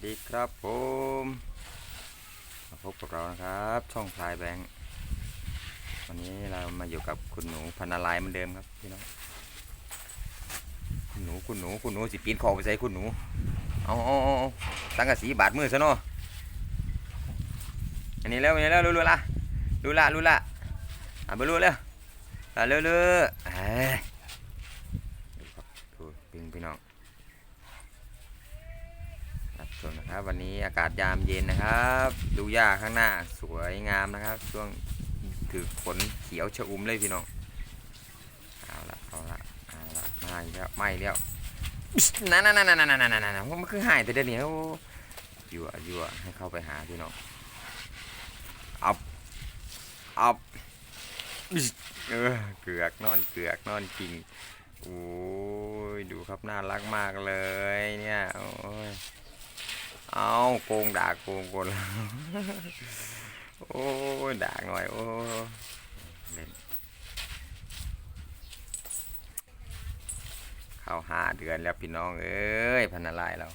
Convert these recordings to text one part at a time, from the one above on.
สดีครับผมมาพบกับเรานะครับ ช่องพลายแบงค์วันนี้เรามาอยู่กับคุณหนูพันนาลายเหมือนเดิมครับพี่น้องคุณหนูคุณหนูคุณหนูสิปีนคอไปใส่คุณหนูเอาเอาเอาตั้งกระสีบาดมือซะเนาะอันนี้แล้วอันนี้แล้วรู้ๆละรู้ละรู้ละอะไปรู้แล้วอะเร็วๆเอ้ยดูครับดูปิงพี่น้อง ครับ ชมนะครับ วันนี้อากาศยามเย็นนะครับ ดูหญ้าข้างหน้าสวยงามนะครับ ช่วงถือขนเขียวชะอุ่มเลยพี่น้องเอาละเอาละเอาละมาอีกแล้วไม่แล้วนั่นนั่นนั่นนั่นนั่นนั่นนั่นมันคือหายแต่เดี๋ยวนี้ยั่วยั่วให้เข้าไปหาพี่น้องอาเอาเออเกือกนอนเกือกนอนจริงโอ้ยดูครับน่ารักมากเลยเนี่ยโอ้ย เอาโกงด่าโกงคนแล้วโอ้ด่าหน่อยโอ้เล่นเข้าห้าเดือนแล้วพี่น้องเอ้ยพันอะไรเรา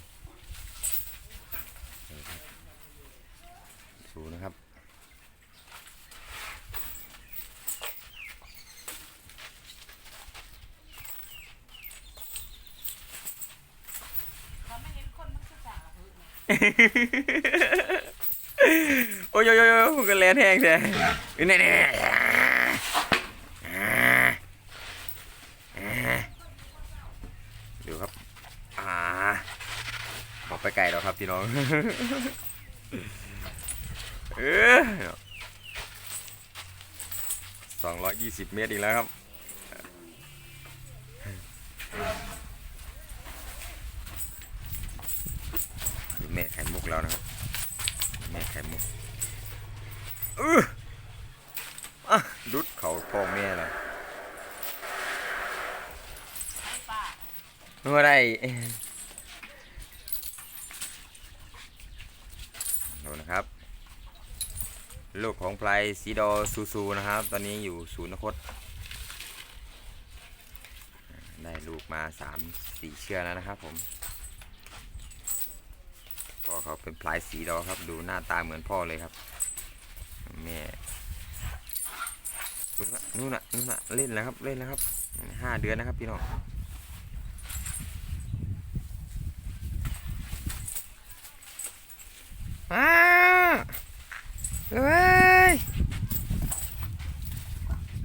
สูนะครับ เขาไม่เห็นคนมันคือจ่าเออเนี่ย โอ้ยโอ้ยโอ้ยโอ้ยกันแลนแห้งแท้นี่นี่นี่ดูครับ อ่าบอกไปไกลแล้วครับพี่น้อง เออสองร้อยยี่สิบเมตรอีกแล้วครับ ดูแม่ไข่มุ กแล้วนะครับแม่ไข่มุกเอออะดุดเขาท้อแม่เลยไอ้ป้าเมื่อไรดูนะครับ ลูกของไพรซีดอซูซูนะครับ ตอนนี้อยู่ศูนย์นคตได้ลูกมาสามสี่เชือกแล้วนะครับผม เขาเป็นพลายสีดอครับ ดูหน้าตาเหมือนพ่อเลยครับแม่นู่นน่ะนู่นน่ะเล่นแล้วครับเล่นแล้วครับห้าเดือนนะครับพี่น้องมาเลย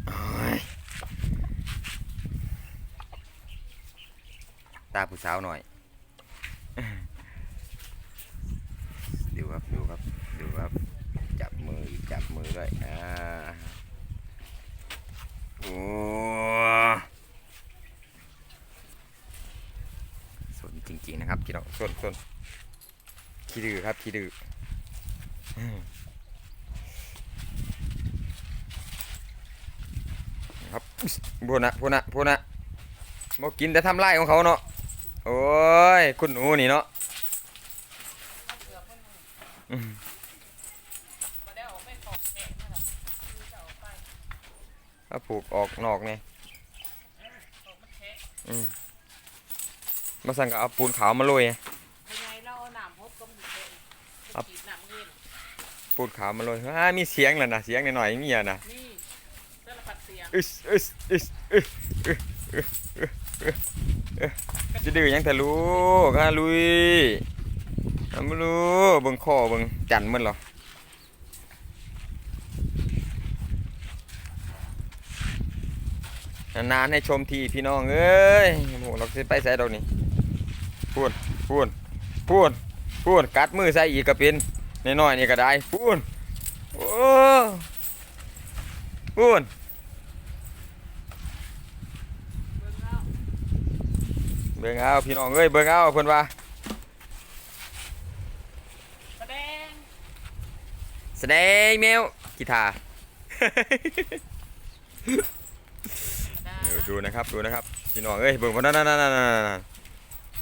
โอ้ยตาผู้สาวหน่อย พี่น้องส่วนส่วนขี้ดื้อครับขี้ดื้อครับพูนะพูนะพูนะบอกินแต่ทำไรของเขาเนาะโอ้ยคุณหนูนี่เนาะถ้าผูกออกนอกเนี่ย มาสั่งก็เอาปูนขาวมาโรยยังไงเราเอาหนามพบก็หนามเงิปูนขาวมาโรยอ่ามีเสียงแล้วนะเสียงหน่อยๆเงี้ยนะนี่สารพัดเสียงอึสอึสอึสอึสจะดื้อยังแต่รู้ก็ลุยไม่รู้เบิ่งข้อเบิ่งจันมันหรอนานให้ชมทีพี่น้องเอ้ยโอ้โหเราจะไปใส่ดอกนี้ พูนพูนพูนพูนกัดมือใส่อีกกระเป็นน้อยๆนี่ก็ได้พูนโอ้พูนเบิ่งเอาเบิ่งเอาพี่น้องเอ้ยเบิ่งเอาเพิ่นว่าแสดงแสดงแมวกีตาร์ได้เดี๋ยวดูนะครับดูนะครับพี่น้องเอ้ยเบิ่งว่านั่นนั่นนั่นนั่นนั่น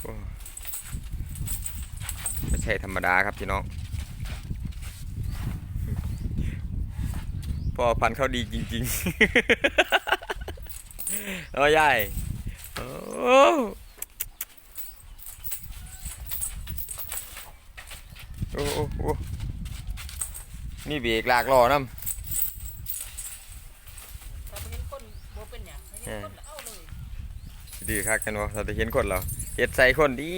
โอ้ไม่ ใช่ธรรมดาครับพี่น้องพ่อพันธุ์เขาดีจริงๆเอาใหญ่โอ้โอ้โอ้โอ้มีเบรกลากล้อน้ถ้าไปเห็นคนบ่เป็นหยังไปเห็นคนแล้วเอาเลยำดีคักกันวะเราจะเห็นคนเราเฮ็ดใส่คนดี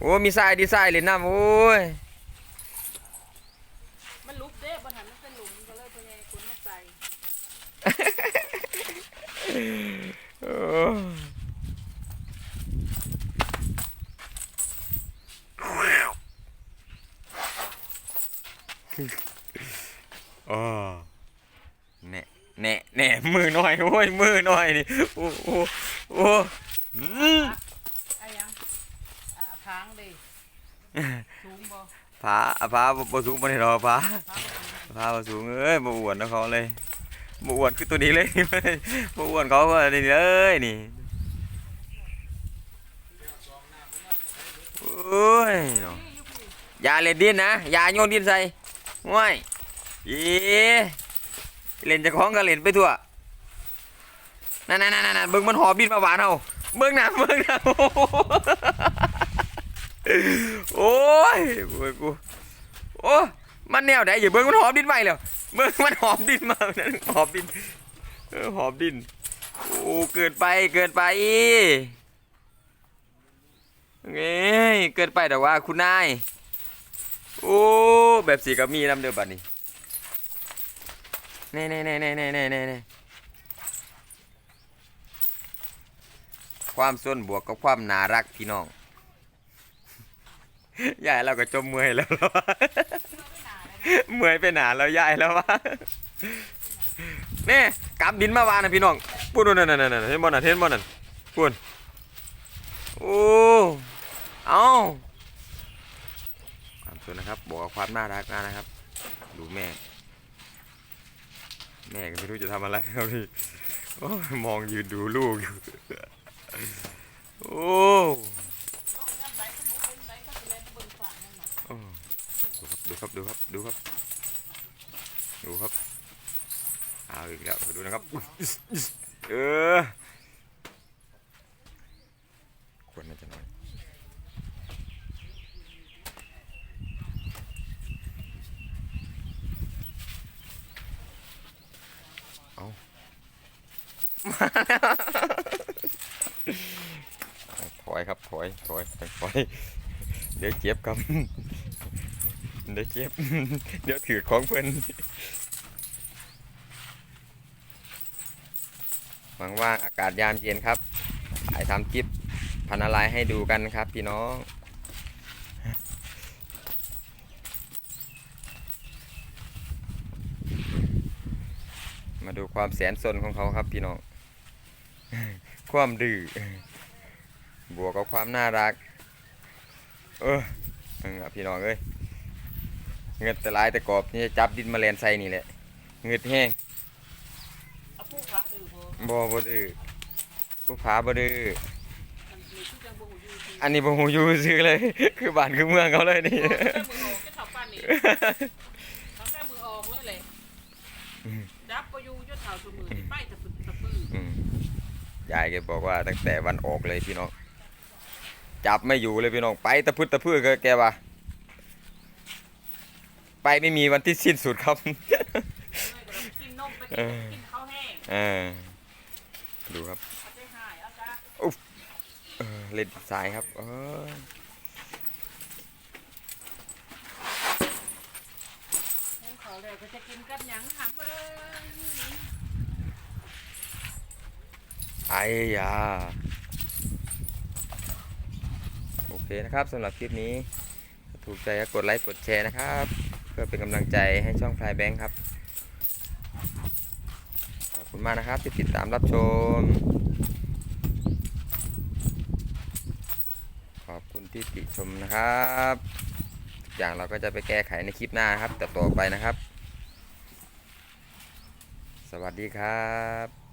โอ้มีทรายดีทรายเลยน้ำโอ้ยมันลุกเด้บ่ทันมันเป็นหลุมก็เลยพ่อใหญ่คุณมาใส่โอ้อ๋อแน่แน่แน่มือหน่อยโอ้ยมือหน่อยนี่โอ้โอ้โอ้อืม ไอ้หยัง อ่าพางเด้สูงบ่ผาอะผาบ่บ่สูงบ่ได้ดอกผาพางบ่สูงผาบ่สูงเอ้ยบ่อ้วนนะเขาเลยบ่อ้วนคือตัวนี้เลยบ่อ้วนเขาก็นี่เลยนี่โอ้ยเนาะนี่อยู่พี่อย่าเล่นดินนะอย่าโยนดินใส่ง่วยอีเล่นเจะคล้าของก็เล่นไปทั่วนั่นนั่นนั่นนั่นเบิ่งมันหอบดินมาหวานเอาเบิ่งนะเบิ่งนะ โอ้ยโอ้ยกูโอ้มันแนวไหนอย่าเบิ่งมันหอบดินไปแล้วเบิ่งมันหอบดินมานั่นหอบดินหอบดินโอ้เกินไปเกินไปเอ้ยเกินไปแต่ว่าคุณนายโอ้แบบสีก็มีน้ำเดือบัดนี้แน่แน่แน่แน่แน่แน่แน่แน่ความส้นบวกกับความน่ารักพี่น้อง ยายเราก็จมเมื่อยแล้วเหรอวะเมื่อยไปหนาแล้วยายแล้ววะแน่กำดินมาวานนะพี่น้องพูดนั่นนั่นนั่นเห็นบ่นั่นเห็นบ่นั่นพูดโอ้เอ้าความสวยนะครับบอกว่าความน่ารักนะนะครับ ดูแม่ แม่ก็ไม่รู้จะทำอะไรครับพี่โอ้ยมองยืนดูลูกอยู่โอ้ ดูครับดูครับดูครับดูครับดูครับเอาอีกแล้วดูนะครับเออควรน่าจะน้อยเอามาถอยครับถอยถอยถอยเดี๋ยวเจ็บครับ เดี๋ยวเจ็บ เดี๋ยวถือของเพื่อนว่างๆอากาศยามเย็นครับถ่ายทำคลิปพันอะไรให้ดูกันครับพี่น้องมาดูความแสนสนของเขาครับพี่น้อง ความดื้อบวกกับความน่ารัก เออนั่นล่ะพี่น้องเอ้ย เงือดแต่หลายแต่กรอบนี่จับดินมาแลนใส่นี่แหละเงือดแห้งเอาผู้ขาดื้อบ่บ่บ่ดื้อผู้ผาบ่ดื้อมันมีชื่อจังบ่ฮู้อยู่ที่อันนี้บ่ฮู้อยู่ซื่อเลย คือบ้านคือเมืองเขาเลยนี่โอ้ยแค่มือออกแค่เท่าปานนี้เอาแค่มือออกเลยแหละจับบ่อยู่จนเท่าซุมือนี่ไปตะปึดตะปื้ออืมยายแกบอกว่าตั้งแต่วันออกเลยพี่น้องจับไม่อยู่เลยพี่น้องไปตะพึดตะพื้ก็แกว่า ไปไม่มีวันที่สิ้นสุดครับเลยก็ต้องกินนมไปกินกินข้าวแห้งเออดูครับเอาไปหายเอาซะเออเล่นสายครับเออหุงข้าวแล้วก็จะกินกับหยังหำเอ้ยไอ้ยาโอเคนะครับสำหรับคลิปนี้ถ้าถูกใจก็กดไลค์กดแชร์นะครับเพื่อเป็นกำลังใจให้ช่องพลายแบงค์ครับ ขอบคุณมากนะครับที่ติดตามรับชม ขอบคุณที่ติชมนะครับทุกอย่างเราก็จะไปแก้ไขในคลิปหน้าครับแต่ต่อไปนะครับ สวัสดีครับ